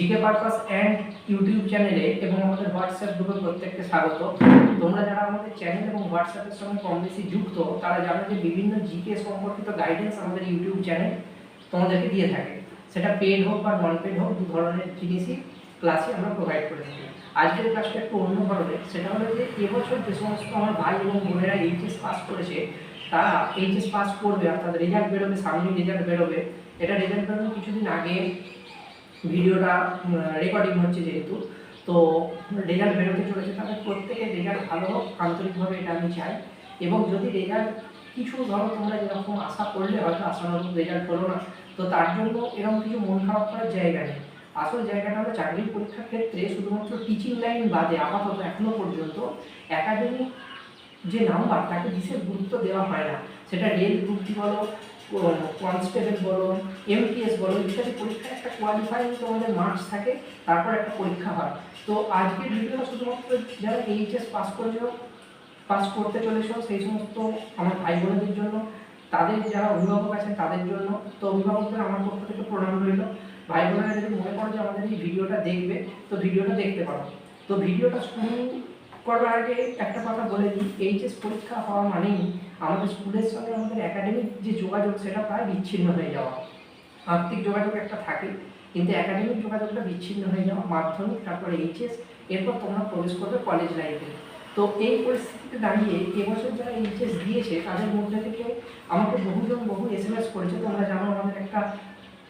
GK purpose and YouTube চ্যানেলে এবং আমাদের হোয়াটসঅ্যাপ গ্রুপে প্রত্যেককে স্বাগত। তোমরা যারা আমাদের চ্যানেল এবং হোয়াটসঅ্যাপের সঙ্গে কম বেশি যুক্ত, তারা জানো যে বিভিন্ন জিকে সম্পর্কিত গাইডেন্স আমাদের ইউটিউব চ্যানেল তোমাদেরকে দিয়ে থাকে। সেটা পেড হোক বা নন পেড হোক, দু ধরনের জিনিসই ক্লাসে আমরা প্রোভাইড করে থাকি। আজকের ক্লাসটা একটু অন্য ধরনের। সেটা হলো যে এবছর যে সমস্ত আমার ভাই এবং বোনেরা এইচএস পাস করেছে, তারা এইচএস পাস করবে অর্থাৎ রেজাল্ট বেরোবে সামনে রেজাল্ট বেরোবে। এটা রেজাল্ট বেরোনোর কিছুদিন আগে ভিডিওটা রেকর্ডিং হচ্ছে যেহেতু, তো রেজাল্ট বেরোতে চলেছে তাদের প্রত্যেকের রেজাল্ট ভালো হোক, আন্তরিকভাবে এটা আমি চাই। এবং যদি রেজাল্ট কিছু ধরো তোমরা যেরকম আশা করলে হয়তো আশানুরূপ রেজাল্ট হলো না, তো তার জন্য এরকম কিছু মন খারাপ করার জায়গা নেই। আসল জায়গাটা হলো চাকরির পরীক্ষার ক্ষেত্রে শুধুমাত্র টিচিং লাইন বাদে আপাতত এখনও পর্যন্ত একাডেমিক যে নাম্বার তাকে বিশেষ গুরুত্ব দেওয়া হয় না। সেটা রেল গ্রুপ বলো কনস্টেবল বলো এমটিএস বলো, ইত্যাদি পরীক্ষায় একটা কোয়ালিফাইং তোমাদের মার্কস থাকে, তারপর একটা পরীক্ষা হয়। তো আজকের ভিডিওটা শুধুমাত্র যারা এইচএস পাস করেছ পাস করতে চলেছো, সেই সমস্ত আমার ভাই বোনদের জন্য, তাদের যারা অভিভাবক আছেন তাদের জন্য, তো অভিভাবকদের আমার পক্ষ থেকে প্রণাম রইল। ভাই বোনেরা যদি মনে করো যে আমাদের এই ভিডিওটা দেখবে, তো ভিডিওটা দেখতে পারো। তো ভিডিওটা শুরু করবার আগে একটা কথা বলে দিই এইচএস পরীক্ষা হওয়া মানেই আমাদের স্কুলের সঙ্গে আমাদের একাডেমিক যে যোগাযোগ সেটা প্রায় বিচ্ছিন্ন হয়ে যাওয়া। আর্থিক যোগাযোগ একটা থাকে, কিন্তু একাডেমিক যোগাযোগটা বিচ্ছিন্ন হয়ে যাওয়া। মাধ্যমিক, তারপরে এইচএস এরপর তোমরা প্রবেশ করবে কলেজ লাইফে তো এই পরিস্থিতিতে দাঁড়িয়ে এবছর যারা এইচএস দিয়েছে, তাদের মধ্যে থেকে আমাকে বহুজন বহু এস এম এস করেছে। তোমরা জানো আমাদের একটা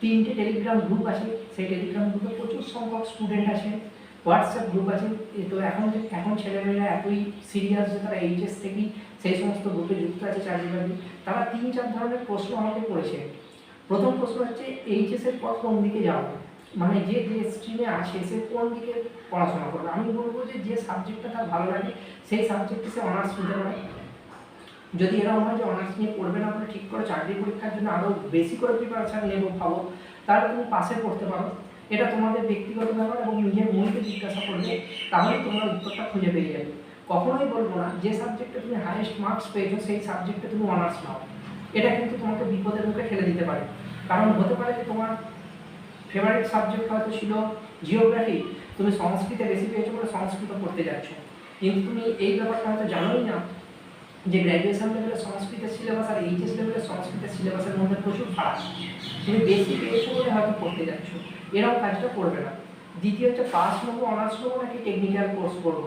তিনটে টেলিগ্রাম গ্রুপ আছে। সেই টেলিগ্রাম গ্রুপে প্রচুর সংখ্যক স্টুডেন্ট আছে হোয়াটসঅ্যাপ গ্রুপ আছে তো এখন এখন ছেলেমেয়েরা এতই সিরিয়াস যে তারা এইচএস থেকেই সেই সমস্ত গ্রুপে যুক্ত আছে চাকরি বাকরি তারা তিন চার ধরনের প্রশ্ন আমাকে করেছে। প্রথম প্রশ্ন হচ্ছে এইচএসের পর কোন দিকে যাব মানে যে যে স্ট্রিমে আছে, সে কোন দিকে পড়াশোনা করবে? আমি বলব যে যে সাবজেক্টটা তার ভালো লাগে, সেই সাবজেক্টে সে অনার্স নিতে পারে। যদি এরকম হয় যে অনার্স নিয়ে পড়বে না বলে ঠিক করে চাকরি পরীক্ষার জন্য আরও বেশি করে প্রিপারেশান নেব, ভাবো, তাহলে তুমি পাশে পড়তে পারো। এটা তোমাদের ব্যক্তিগত ব্যাপার এবং নিজের মনকে জিজ্ঞাসা করবে তাহলে তোমরা উত্তরটা খুঁজে পেয়ে যাবে। কখনোই বলব না, যে সাবজেক্টে তুমি হাইয়েস্ট মার্কস পেয়েছ, সেই সাবজেক্টে তুমি অনার্স নাও। এটা কিন্তু তোমাকে বিপদের মুখে ঠেলে দিতে পারে। কারণ হতে পারে যে তোমার ফেভারিট সাবজেক্ট হয়তো ছিল জিওগ্রাফি তুমি সংস্কৃতে বেশি পেয়েছ বলে সংস্কৃত পড়তে যাচ্ছ। কিন্তু তুমি এই ব্যাপারটা হয়তো জানোই না যে গ্র্যাজুয়েশন লেভেলের সংস্কৃতের সিলেবাস আর এইচএস লেভেলের সংস্কৃতের সিলেবাসের মধ্যে প্রচুর ফারাক তুমি বেশি পেয়েছ বলে হয়তো পড়তে যাচ্ছ। এরকম কাজটা করবে না। দ্বিতীয় হচ্ছে পাস নেব অনার্স নেব নাকি টেকনিক্যাল কোর্স করব?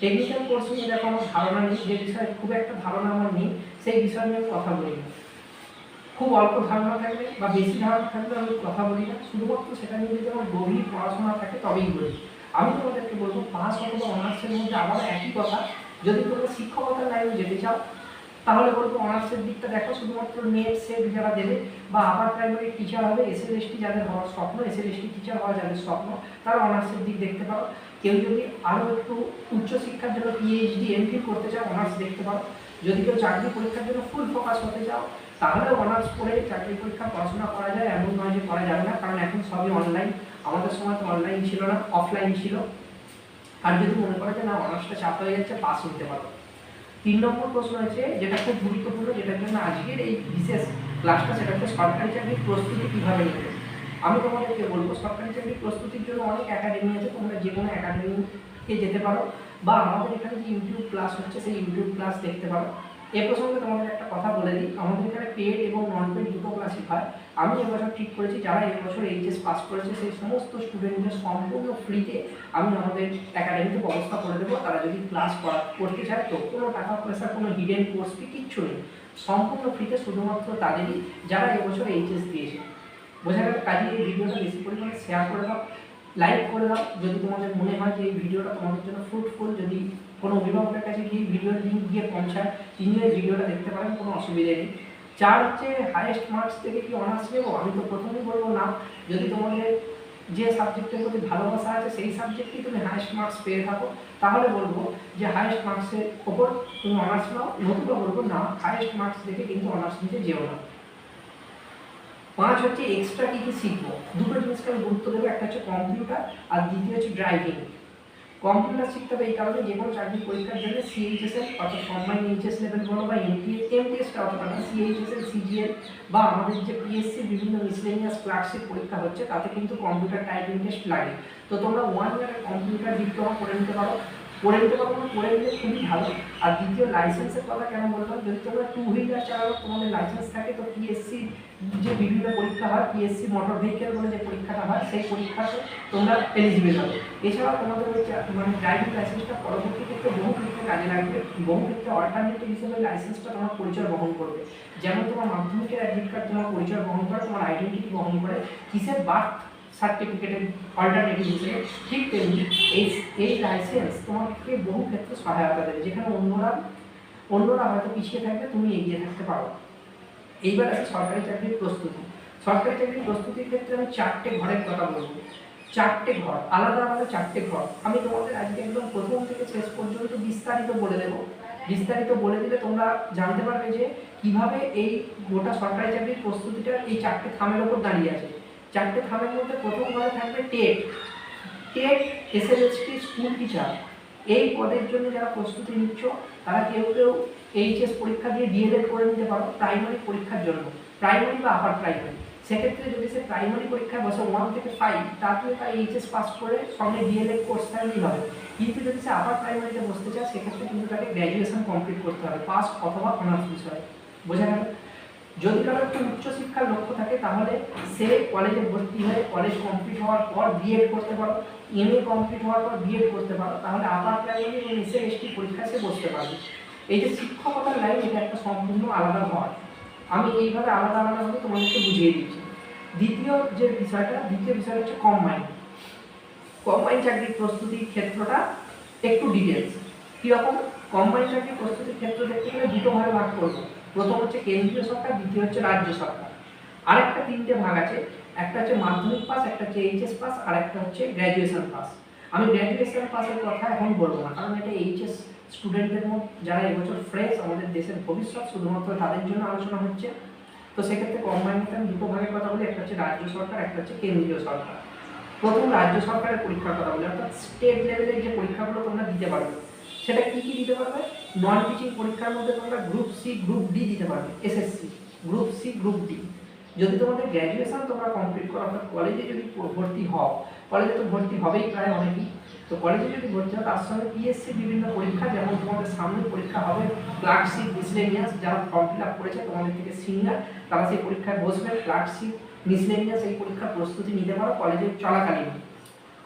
টেকনিক্যাল কোর্স নিয়ে দেখো আমার ধারণা নেই, যে বিষয়ে খুব একটা ধারণা আমার নেই, সেই বিষয় নিয়ে আমি কথা বলি না। খুব অল্প ধারণা থাকলে বা বেশি ধারণা থাকলে আমি কথা বলি না। শুধুমাত্র সেটা নিয়ে যদি আমার গভীর পড়াশোনা থাকে তবেই বলি। আমি তোমাদেরকে বলব পাস অথবা অনার্সের মধ্যে আবার একই কথা। যদি তোমরা শিক্ষকতার লাইনে যেতে চাও তাহলে বলব অনার্সের দিকটা দেখো, শুধুমাত্র নেট সেট যারা দেবে বা আবার প্রাইমারি টিচার হবে এস এল এসটি যাদের হওয়ার স্বপ্ন এস এল এসটি টিচার হওয়া যাদের স্বপ্ন, তারা অনার্সের দিক দেখতে পারো। কেউ যদি আরও একটু উচ্চশিক্ষার জন্য পিএইচডি এমফিল করতে চাও অনার্স দেখতে পারো। যদি কেউ চাকরি পরীক্ষার জন্য ফুল ফোকাস হতে চাও, তাহলে অনার্স করে চাকরি পরীক্ষা, পড়াশোনা করা যায়, এমন নয় যে করা যাবে না, কারণ এখন সবই অনলাইন আমাদের সময় তো অনলাইন ছিল না অফলাইন ছিল। আর যদি মনে করো যে না অনার্সটা চাপ হয়ে যাচ্ছে পাস হতে পারো। তিন নম্বর প্রশ্ন আছে, যেটা খুব গুরুত্বপূর্ণ, যেটার জন্য আজকের এই বিশেষ ক্লাসটা সেটা হচ্ছে সরকারি চাকরির প্রস্তুতি কীভাবে নেবে? আমি তোমাদেরকে বলব, সরকারি চাকরির প্রস্তুতির জন্য অনেক একাডেমি আছে, তোমরা যে কোনো একাডেমিতে যেতে পারো, বা আমাদের এখানে যে ইউটিউব ক্লাস হচ্ছে, সেই ইউটিউব ক্লাস দেখতে পারো। এ প্রসঙ্গে তোমাদের একটা কথা বলে দিই। আমাদের এখানে পেড এবং নন পেড দুটো ক্লাসই হয়। আমি এবছর ঠিক করেছি, যারা এবছর এইচএস পাস করেছে, সেই সমস্ত স্টুডেন্টদের সম্পূর্ণ ফ্রিতে আমি আমাদের একাডেমিতে ব্যবস্থা করে দেবো। তারা যদি ক্লাস করা করতে চায় তো কোনো টাকা পয়সা কোনো হিডেন কোর্স ফি কিচ্ছু নেই। সম্পূর্ণ ফ্রিতে শুধুমাত্র তাদেরই, যারা এবছর এইচএস দিয়েছে। বোঝা গেল? কাজে এই ভিডিওটা বেশি পরিমাণে শেয়ার করে দাও লাইক করে দাও। যদি তোমাদের মনে হয় যে এই ভিডিওটা তোমাদের জন্য ফ্রুটফুল যদি কোনো অভিভাবকের কাছে গিয়ে ভিডিওর লিঙ্ক গিয়ে পৌঁছায়। তিনিও ভিডিওটা দেখতে পারেন, কোনো অসুবিধা নেই। চার হচ্ছে হাইয়েস্ট মার্কস থেকে কি অনার্স নেব? আমি তো প্রথমেই বলব না। যদি তোমাদের যে সাবজেক্টের প্রতি ভালোবাসা আছে, সেই সাবজেক্টেই তুমি হাইয়েস্ট মার্কস পেয়ে থাকো। তাহলে বলব যে হাইয়েস্ট মার্কসের ওপর তুমি অনার্স নাও। নতুবা বলব না হাইয়েস্ট মার্কস দেখে কিন্তু অনার্স নিতে যেও না। পাঁচ হচ্ছে এক্সট্রা কী কী শিখব? দুটো জিনিসকে আমি গুরুত্ব দেবো। একটা হচ্ছে কম্পিউটার আর দ্বিতীয় হচ্ছে ড্রাইভিং কম্পিউটার শিখতে হবে, এই কারণে যে কোনো চাকরি পরীক্ষার জন্য সিএইচএসএল অর্থাৎ কম্বাইন এইচএস লেভেল বলো বা এমপিএস এমটিএসটা অর্থাৎ সিএইচএসএল সিজিএল বা আমাদের যে পিএসসি বিভিন্ন মিসলেনিয়াস ক্লার্কশিপ পরীক্ষা হচ্ছে, তাতে কিন্তু কম্পিউটার টাইপিং টেস্ট লাগে। তো তোমরা ওয়ান ইয়ারের কম্পিউটার ডিপ্লোমা করে নিতে পারো। করে নিতে পারো পড়ে করে নিলে খুবই ভালো। আর দ্বিতীয় লাইসেন্সের কথা কেন বললাম? যদি তোমরা টু হুইলার চালানো তোমাদের লাইসেন্স থাকে, তো পিএসসি যে বিভিন্ন পরীক্ষা হয় পিএসসি মোটর ভেহিকেল বলে যে পরীক্ষাটা হয়, সেই পরীক্ষাতে তোমরা এলিজিবল হবে। এছাড়া তোমাদের ওই মানে ড্রাইভিং লাইসেন্সটা পরবর্তী ক্ষেত্রে বহু ক্ষেত্রে কাজে লাগবে বহু ক্ষেত্রে অল্টারনেটিভ হিসেবে লাইসেন্সটা তোমার পরিচয় বহন করবে। যেমন তোমার মাধ্যমিকের অ্যাডমিট কার্ড তোমার পরিচয় বহন করে, তোমার আইডেন্টিটি বহন করে। কিসের বার্থ সার্টিফিকেটের অল্টারনেটিভ হিসেবে ঠিক তেমনি এই এই লাইসেন্স তোমাকে বহু ক্ষেত্রে সহায়তা দেবে। যেখানে অন্যরা অন্যরা হয়তো পিছিয়ে থাকবে, তুমি এগিয়ে থাকতে পারো। এইবার আছে সরকারি চাকরির প্রস্তুতি। সরকারি চাকরির প্রস্তুতির ক্ষেত্রে আমি চারটে ঘরের কথা বলব। চারটে ঘর, আলাদা আলাদা চারটে ঘর। আমি তোমাদের আজকে একদম প্রথম থেকে শেষ পর্যন্ত বিস্তারিত বলে দেবো। বিস্তারিত বলে দিলে তোমরা জানতে পারবে যে কীভাবে এই গোটা সরকারি চাকরির প্রস্তুতিটা এই চারটে থামের ওপর দাঁড়িয়ে আছে। চারটে থামের মধ্যে প্রথম ঘরে থাকবে TET. TET SLST school teacher. এই পদের জন্য যারা প্রস্তুতি নিচ্ছ, তারা কেউ কেউ এইচএস পরীক্ষা দিয়ে ডিএলএড করে নিতে পারো প্রাইমারি পরীক্ষার জন্য। প্রাইমারি বা আপার প্রাইমারি সেক্ষেত্রে যদি সে প্রাইমারি পরীক্ষায় বসে ওয়ান থেকে ফাইভ তারপরে তার এইচএস পাস করে সঙ্গে ডিএলএড কোর্স থাকলেই হবে। কিন্তু যদি সে আপার প্রাইমারিতে বসতে চায়, সেক্ষেত্রে কিন্তু তাকে গ্র্যাজুয়েশন কমপ্লিট করতে হবে পাস অথবা অনার্স বিষয়ে। বোঝা গেল? যদি কারও একটু উচ্চশিক্ষার লক্ষ্য থাকে, তাহলে সে কলেজে ভর্তি হয়ে কলেজ কমপ্লিট হওয়ার পর বিএড করতে পারো এম এ কমপ্লিট হওয়ার পর বিএড করতে পারো, তাহলে আপার প্রাইমারি এবং এসএ এসটি পরীক্ষায় সে বসতে পারবে। এই যে শিক্ষকতার লাইন এটা একটা সম্পূর্ণ আলাদা ঘর। আমি এইভাবে আলাদা আলাদাভাবে তোমাদেরকে বুঝিয়ে দিচ্ছি। দ্বিতীয় যে বিষয়টা, দ্বিতীয় বিষয়টা হচ্ছে কম কম্বাইন কম্বাইন চাকরির প্রস্তুতির ক্ষেত্রটা একটু ডিটেলস কীরকম? কম্বাইন চাকরির প্রস্তুতির ক্ষেত্র দেখতে গেলে দুটো ভাগে ভাগ করব। প্রথম হচ্ছে কেন্দ্রীয় সরকার, দ্বিতীয় হচ্ছে রাজ্য সরকার। আরেকটা তিনটে ভাগ আছে, একটা হচ্ছে মাধ্যমিক পাস একটা হচ্ছে এইচএস পাস আর একটা হচ্ছে গ্র্যাজুয়েশন পাস আমি গ্র্যাজুয়েশন পাসের কথা এখন বলব না, কারণ এটা এইচএস স্টুডেন্টদের মধ্যে, যারা এবছর ফ্রেশ আমাদের দেশের ভবিষ্যৎ শুধুমাত্র তাদের জন্য আলোচনা হচ্ছে। তো সেক্ষেত্রে কম্বাইনতে আমি দুটো ভাগের কথা বলি, একটা হচ্ছে রাজ্য সরকার, একটা হচ্ছে কেন্দ্রীয় সরকার। প্রথম রাজ্য সরকারের পরীক্ষার কথা বলি, অর্থাৎ স্টেট লেভেলের যে পরীক্ষাগুলো তোমরা দিতে পারবে সেটা কি কি দিতে পারবে? নন টিচিং পরীক্ষার মধ্যে তোমরা গ্রুপ সি গ্রুপ ডি দিতে পারবে SSC group C group D যদি তোমাদের গ্র্যাজুয়েশন তোমরা কমপ্লিট করো, অর্থাৎ কলেজে যদি ভর্তি হও কলেজে তো ভর্তি হবেই প্রায় অনেকেই, তো কলেজে যদি ভর্তি হও, তার সঙ্গে পিএসসি বিভিন্ন পরীক্ষা, যেমন তোমাদের সামনে পরীক্ষা হবে ক্লার্কশিপ মিসলেনিয়াস যারা ফর্ম ফিল আপ করেছে, তোমাদের থেকে সিনিয়র তারা সেই পরীক্ষায় বসবে ক্লার্কশিপ মিসলেনিয়াস এই পরীক্ষার প্রস্তুতি নিতে পারো কলেজে চলাকালীন।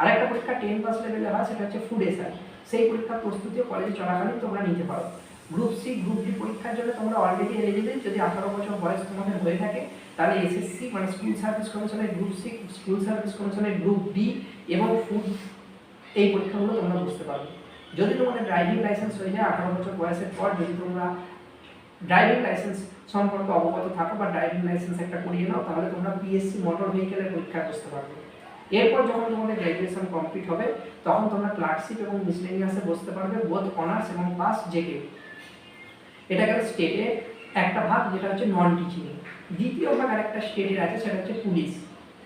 আরেকটা পরীক্ষা টেন পাস লেভেলে হয়, সেটা হচ্ছে ফুড এসআই সেই পরীক্ষার প্রস্তুতিও কলেজে চলাকালীন তোমরা নিতে পারো। গ্রুপ সি গ্রুপ ডি পরীক্ষার জন্য তোমরা অলরেডি এলিজিবল যদি আঠারো বছর বয়স তোমাদের হয়ে থাকে, তাহলে এসএসসি মানে স্কুল সার্ভিস কমিশনের গ্রুপ সি স্কুল সার্ভিস কমিশনের গ্রুপ ডি এবং ফুড এই পরীক্ষাগুলো তোমরা বুঝতে পারবে। যদি তোমাদের ড্রাইভিং লাইসেন্স হয়ে যায় আঠারো বছর বয়সের পর, যদি তোমরা ড্রাইভিং লাইসেন্স সম্পর্কে অবগত থাকো বা ড্রাইভিং লাইসেন্স একটা করিয়ে নাও, তাহলে তোমরা পিএসসি মোটর ভেহিকেলের পরীক্ষা বসতে পারবে। এরপর যখন তোমাদের গ্র্যাজুয়েশন কমপ্লিট হবে, তখন তোমরা ক্লার্কশিপ এবং মিসলেনিয়াসে বসতে পারবে বোধ অনার্স এবং পাস জেকে এটা গেল স্টেটে একটা ভাগ, যেটা হচ্ছে নন টিচিং দ্বিতীয় ভাগ আরেকটা স্টেটের আছে, সেটা হচ্ছে পুলিশ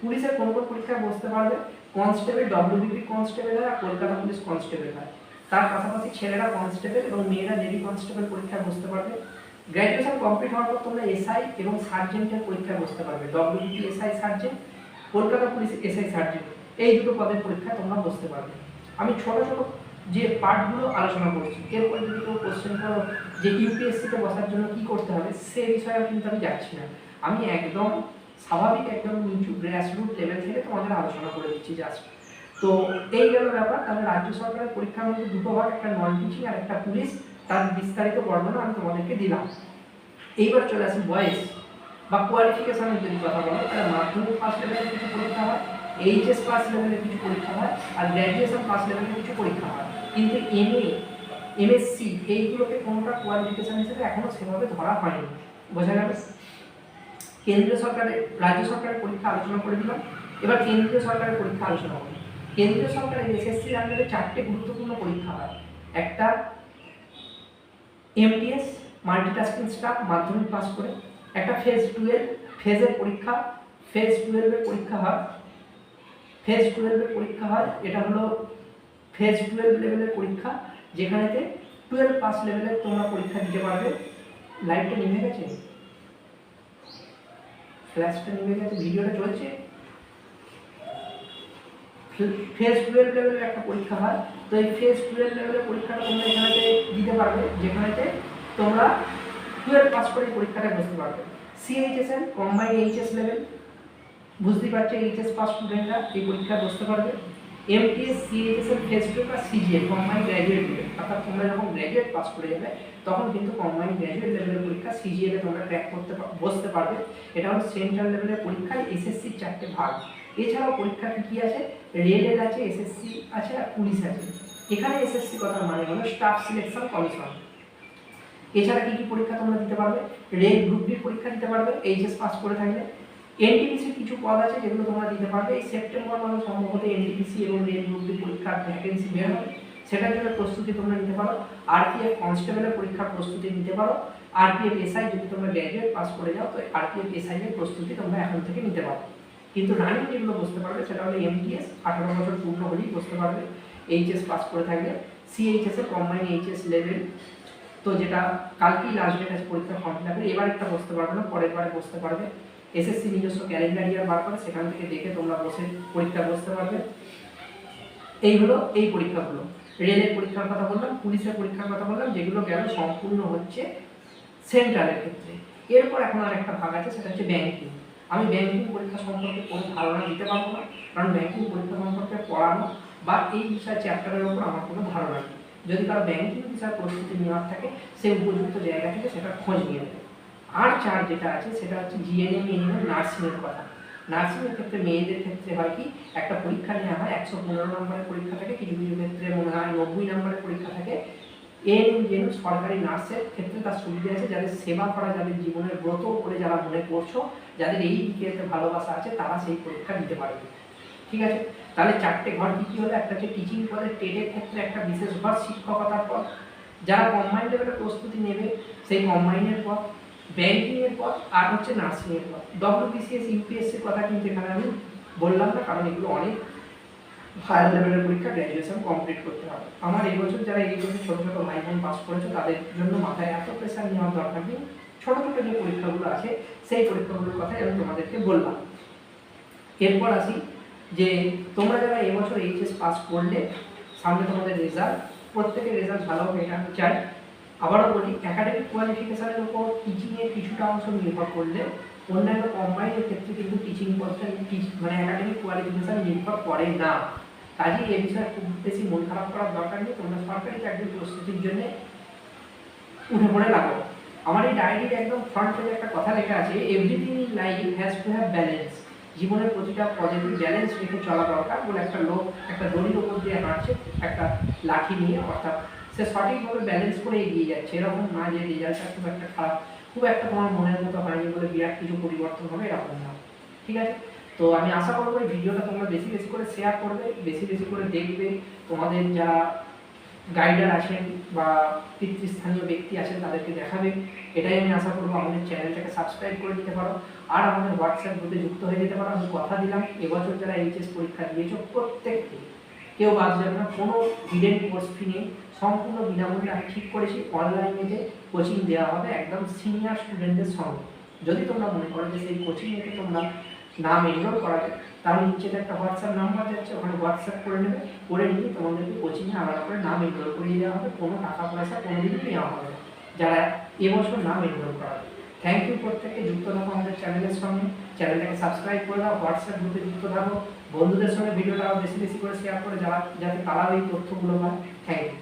পুলিশের কোন কোন পরীক্ষায় বসতে পারবে? কনস্টেবল ডব্লিউবিপি কনস্টেবল হয় আর কলকাতা পুলিশ কনস্টেবল হয়। তার পাশাপাশি ছেলেরা কনস্টেবল এবং মেয়েরা লেডি কনস্টেবল পরীক্ষায় বসতে পারবে। গ্র্যাজুয়েশন কমপ্লিট হওয়ার পর তোমরা এসআই এবং সার্জেন্টের পরীক্ষায় বসতে পারবে। WBP SI sergeant Kolkata police SI sergeant এই দুটো পদের পরীক্ষায় তোমরা বসতে পারবে। আমি ছোট ছোট যে পার্টগুলো আলোচনা করছি এরপর যদি কেউ কোশ্চেন করো, যে ইউপিএসসিতে বসার জন্য কি করতে হবে, সে বিষয়ে কিন্তু আমি যাচ্ছি না। আমি একদম স্বাভাবিক, একদম নিচু গ্রাসরুট লেভেল থেকে তোমাদের আলোচনা করে দিচ্ছি জাস্ট তো এই গেল ব্যাপার, তাহলে রাজ্য সরকারের পরীক্ষার মধ্যে দুটো ভাগ, একটা নন টিচিং আর একটা পুলিশ, তার বিস্তারিত বর্ণনা আমি তোমাদেরকে দিলাম। এইবার চলে আসি বয়স। বা কোয়ালিফিকেশনের যদি কথা বলো, তাহলে মাধ্যমিক পাস লেভেলের কিছু পরীক্ষা হয় এইচএস পাস লেভেলের কিছু পরীক্ষা হয়, আর গ্র্যাজুয়েশন পাস লেভেলের কিছু পরীক্ষা হয়। কিন্তু এমএ এমএসসি এইগুলোকে কোনোটা কোয়ালিফিকেশন হিসেবে এখনও সেভাবে ধরা হয়নি। বোঝা গেল? কেন্দ্রীয় সরকারের রাজ্য সরকারের পরীক্ষা আলোচনা করে দিলাম। এবার কেন্দ্রীয় সরকারের পরীক্ষা আলোচনা করি কেন্দ্রীয় সরকারের এসএসসির আন্ডারে চারটে গুরুত্বপূর্ণ পরীক্ষা হয়। একটা এমটিএস মাল্টিটাস্কিং স্টাফ মাধ্যমিক পাস করে। একটা ফেজ টুয়েলভ ফেজের পরীক্ষা ফেজ টুয়েলভের পরীক্ষা হয়। ফেজ টুয়েলভের পরীক্ষা হয়, এটা হলো ফেজ টুয়েলভ লেভেলের পরীক্ষা, যেখানেতে টুয়েলভ পাস লেভেলের তোমরা পরীক্ষা দিতে পারবে। লাইভটা নেমে গেছে? ফ্ল্যাশটা নেমে গেছে? ভিডিওটা চলছে? ফেজ টুয়েলভ লেভেলের একটা পরীক্ষা হয়। তো এই ফেজ টুয়েলভ লেভেলের পরীক্ষাটা তোমরা এখানেতে দিতে পারবে, যেখানেতে তোমরা টুয়েলভ পাস করে পরীক্ষাটা বসতে পারবে। সিএইচএসএন কম্বাইন এইচএস লেভেল বুঝতেই পারছ এইচএস পাস স্টুডেন্টরা এই পরীক্ষায় বসতে পারবে। এমটিএস সিএইচএসএন ফেজ টু বা সিজিএ কম্বাইন গ্র্যাজুয়েট লেভেল অর্থাৎ তোমরা যখন গ্র্যাজুয়েট পাস করে যাবে, তখন কিন্তু কম্বাইন গ্র্যাজুয়েট লেভেলের পরীক্ষা সিজিএ তে তোমরা ক্র্যাক করতে বসতে পারবে। এটা হলো সেন্ট্রাল লেভেলের পরীক্ষায় এসএসসির চারটে ভাগ। এছাড়াও পরীক্ষা কি কি আছে রেলের আছে এসএসসি আছে আর পুলিশ আছে। এখানে এসএসসি কথা মানে হলো স্টাফ সিলেকশন কমিশন এছাড়া কি কি পরীক্ষা তোমরা দিতে পারবে? রেল গ্রুপ ডির পরীক্ষা দিতে পারবে এইচএস পাস করে থাকলে। এনটিপিসি কিছু পদ আছে যেগুলো তোমরা দিতে পারবে। এই সেপ্টেম্বর মাসে সম্ভবত এনটিপিসি এবং রেল গ্রুপ ডি পরীক্ষার ভ্যাকেন্সি বের হবে। সেটার জন্য প্রস্তুতি তোমরা নিতে পারো। আরপিএফ কনস্টেবলের পরীক্ষার প্রস্তুতি নিতে পারো। আরপিএফ এসআই যদি তোমরা গ্র্যাজুয়েট পাস করে যাও, তো আরপিএফ এসআই এর প্রস্তুতি তোমরা এখন থেকে নিতে পারো। কিন্তু রানিং যেগুলো বসতে পারবে, সেটা হলো এমটিএস আঠারো বছর পূর্ণ হলেই বসতে পারবে। এইচএস পাস করে থাকলে। সিএইচএস এ কম্বাইন এইচএস লেভেল তো যেটা কালকেই লাস্ট ডেট আছে পরীক্ষা ফর্ম ফিল এবার একটা বসতে পারবে না, পরের বারে বসতে পারবে। এসএসসি নিজস্ব ক্যালেন্ডার ইয়ার বার করে সেখান থেকে দেখে তোমরা বসে পরীক্ষা বসতে পারবে। এই হলো এই পরীক্ষাগুলো। রেলের পরীক্ষার কথা বললাম, পুলিশের পরীক্ষার কথা বললাম, যেগুলো গেল সম্পূর্ণ হচ্ছে সেন্ট্রালের ক্ষেত্রে। এরপর এখন আর একটা ভাগ আছে, সেটা হচ্ছে ব্যাংকিং আমি ব্যাংকিং পরীক্ষা সম্পর্কে কোনো ধারণা দিতে পারব না, কারণ ব্যাংকিং পরীক্ষা সম্পর্কে পড়ানো বা এই বিষয় চ্যাপ্টারের উপর আমার কোনো ধারণা নেই। যদি কারও ব্যাংকিং বিষয়ে প্রস্তুতি নেওয়ার থাকে, সে উপযুক্ত জায়গা থেকে সেটা খোঁজ নিয়ে নেবে। আর চার যেটা আছে, সেটা হচ্ছে জিএনএম এনএম নার্সিংয়ের কথা। নার্সিংয়ের ক্ষেত্রে মেয়েদের ক্ষেত্রে হয় কি, একটা পরীক্ষা নেওয়া হয়, একশো পনেরো নম্বরের পরীক্ষা থাকে, কিছু কিছু ক্ষেত্রে মনে হয় নব্বই নম্বরের পরীক্ষা থাকে। এএনএম যেন সরকারি নার্সের ক্ষেত্রে তার সুবিধা আছে, যাদের সেবা করা, যাদের জীবনের ব্রত করে যারা মনে করছ, যাদের এই দিকে ভালোবাসা আছে, তারা সেই পরীক্ষা দিতে পারবে। ঠিক আছে? তাহলে চারটে ঘর কি কি হলো? একটা হচ্ছে টিচিং পদের টেটের ক্ষেত্রে একটা বিশেষ ঘর, শিক্ষকতার পদ যারা কম্বাইন লেভেলের প্রস্তুতি নেবে, সেই কম্বাইনের পদ ব্যাংকিং এর পদ আর হচ্ছে নার্সিংয়ের পদ ডব্লিউবিসিএস ইউপিএসসির কথা কিন্তু এখানে আমি বললাম না, কারণ এগুলো অনেক হায়ার লেভেলের পরীক্ষা গ্র্যাজুয়েশন কমপ্লিট করতে হবে। আমার এই বছর যারা এই বছর ছোটো ছোটো ভাই বোন পাস করেছে, তাদের জন্য মাথায় এত প্রেশার নেওয়ার দরকার নেই। ছোটো ছোটো যে পরীক্ষাগুলো আছে, সেই পরীক্ষাগুলোর কথাই আমি তোমাদেরকে বললাম। এরপর আসি যে তোমরা যারা এবছর এইচএস পাস করলে, সামনে তোমাদের রেজাল্ট প্রত্যেকের রেজাল্ট ভালো হবে, এটা আমি চাই। আবারও বলি একাডেমিক কোয়ালিফিকেশানের উপর টিচিংয়ের কিছুটা অংশ নির্ভর করলে, অন্যান্য কম্বাইনের ক্ষেত্রে কিন্তু টিচিং পদটা মানে একাডেমিক কোয়ালিফিকেশান নির্ভর করে না। কাজেই এ বিষয়ে খুব বেশি মন খারাপ করার দরকার নেই, তোমরা সরকারি চাকরির প্রস্তুতির জন্য উঠে পড়ে লাগো। আমার এই ডায়েরির একদম ফ্রন্ট পেজে একটা কথা লেখা আছে everything in life has to have balance জীবনের প্রতিটা পজিটিভ ব্যালেন্স রেখে চলা দরকার বলে একটা লোক, একটা দড়ির উপর দিয়ে হাঁটছে, একটা লাঠি নিয়ে, অর্থাৎ সে সঠিকভাবে ব্যালেন্স করে এগিয়ে যাচ্ছে। এরকম না যে রেজাল্টটা খুব একটা খারাপ, খুব একটা তোমার মনের মতো হয়নি বলে বিরাট কিছু পরিবর্তন হবে এরকম না। ঠিক আছে? তো আমি আশা করব এই ভিডিওটা তোমরা বেশি বেশি করে শেয়ার করবে, বেশি বেশি করে দেখবে। তোমাদের যারা গাইডার আছেন বা পিতৃস্থানীয় ব্যক্তি আছেন তাদেরকে দেখাবে। এটাই আমি আশা করব আমাদের চ্যানেলটাকে সাবস্ক্রাইব করে দিতে পারো। আর আমাদের হোয়াটসঅ্যাপ গ্রুপে যুক্ত হয়ে যেতে পারো। আমি কথা দিলাম, এবছর যারা এইচএস পরীক্ষা দিয়েছ প্রত্যেককে। কেউ বাদ যাবে না, কোনো হিডেন কোর্স ফি নেই। সম্পূর্ণ বিনামূল্যে আমি ঠিক করেছি। অনলাইনেতে কোচিং দেওয়া হবে, একদম সিনিয়র স্টুডেন্টদের সঙ্গে। যদি তোমরা মনে করো যে সেই কোচিংয়েতে তোমরা নাম ইগনোর করা যায়। তাহলে নিচে একটা হোয়াটসঅ্যাপ নাম্বার যাচ্ছে, ওখানে হোয়াটসঅ্যাপ করে নেবে, করে নিয়ে তোমাদেরকে কোচিংয়ে আলাদা করে নাম এনরোল করিয়ে দেওয়া হবে, কোনো টাকা পয়সা কোনোদিনই নেওয়া হবে যারা এবছর নাম এনরোল করাবে থ্যাংক ইউ প্রত্যেককে, যুক্ত থাকো আমাদের চ্যানেলের সঙ্গে। চ্যানেলটাকে সাবস্ক্রাইব করে দাও হোয়াটসঅ্যাপ গ্রুপে যুক্ত থাকো। বন্ধুদের সঙ্গে ভিডিওটা আরও বেশি বেশি করে শেয়ার করে যারা, যাতে তারাও এই তথ্যগুলো পায়। Thank you